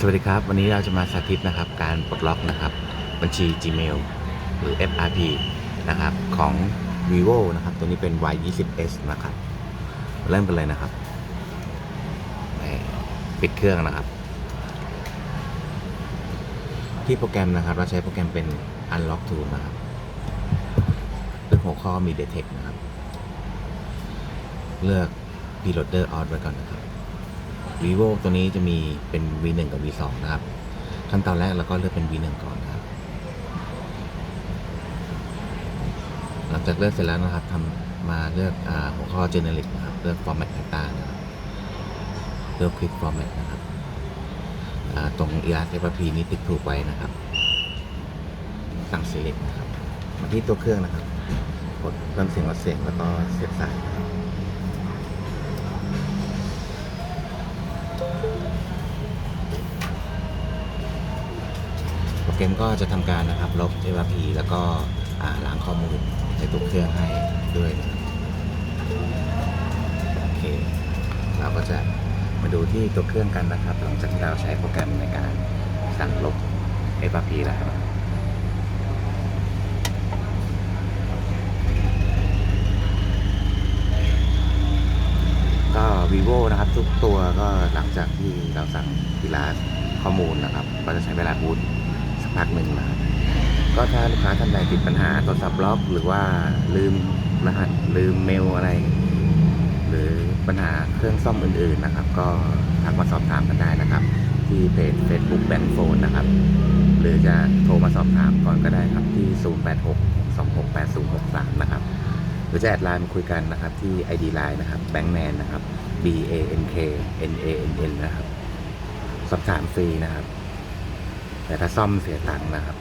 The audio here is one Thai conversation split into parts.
สวัสดีครับ วันนี้เราจะมาสาธิตนะครับการปลดล็อกนะครับบัญชี Gmail หรือ FRP นะครับของ vivo นะครับตัวนี้เป็น y 2 0 s นะครับเริ่มกันเลยนะครับปิดเครื่องนะครับ ที่โปรแกรมนะครับ เราใช้โปรแกรมเป็น unlock tool นะครับเลือกหัวข้อมี detect นะครับ เลือก preloader on ไว้ก่อนนะครับ vivo ตัวนี้จะมีเป็น v1 กับ v2 นะครับ ขั้นตอนแรกเราก็เลือกเป็น v1 ก่อนนะครับ หลังจากเลือกเสร็จแล้วนะครับทำมาเลือกอหัวข้อ generic นะครับ เลือก format data นะครับ เลือก quick format นะครับอ่าตรง ERFP นี้ติ๊กถูกไว้นะครับตั้ง select นะครับ มาที่ตัวเครื่องนะครับ กดเริ่มเสียงลดเสียงแล้วก็เสียบสายนะครับ โปรแกมก็จะทำการนะครับลบ FRP แล้วก็ล้างข้อมูลในตัวเครื่องให้ด้วยนะครับโอเค เราก็จะมาดูที่ตัวเครื่องกันนะครับ หลังจากที่เราใช้โปรแกรมในการสั่งลบ FRP แล้วก็ vivo นะครับทุกตัวก็หลังจากที่เราสั่งที่ร้าข้อมูลนะครับ ก็จะใช้เวลาบูต สักพักหนึ่งนะก็ถ้าลูกค้าท่านใดติดปัญหาโทรศัพท์ล็อกหรือว่าลืมรหัสลืมเมลอะไร หรือปัญหาเครื่องซ่อมอื่นๆนะครับ ก็ทักมาสอบถามกันได้นะครับ ที่เพจ Facebook แบงค์โฟนนะครับ หรือจะโทรมาสอบถามก่อนก็ได้ครับที่ 0866268063 นะครับ หรือจะแอดไลน์มาคุยกันนะครับ ที่ ID Line นะครับ Bankman นะครับ B A N K N A N N นะครับสอบถามฟรีนะครับ แต่ถ้าซ่อมเสียตังค์นะครับ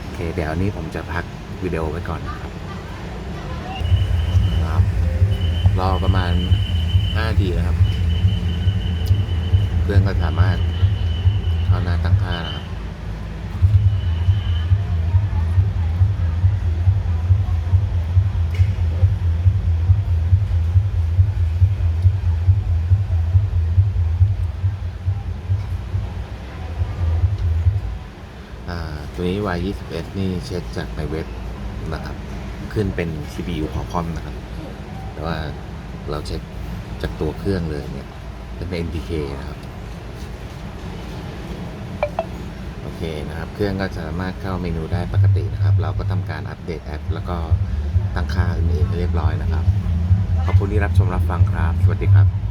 โอเค เดี๋ยวนี้ผมจะพักวิดีโอไว้ก่อนนะครับครับรอประมาณ5้าทีนะครับ เครื่องก็สามารถเข้าหน้าตั้งค่านะครับ ตัวนี้ Y 2 1 นี่เช็คจากในเว็บนะครับ ขึ้นเป็น CPU Qualcomm นะครับ แต่ว่าเราเช็คจากตัวเครื่องเลยเนี่ย เป็น NPK นะครับ โอเคนะครับ เครื่องก็สามารถเข้าเมนูได้ปกตินะครับ เราก็ทำการอัปเดตแอป แล้วก็ตั้งค่าอื่นๆเรียบร้อยนะครับ ขอบคุณที่รับชมรับฟังครับ สวัสดีครับ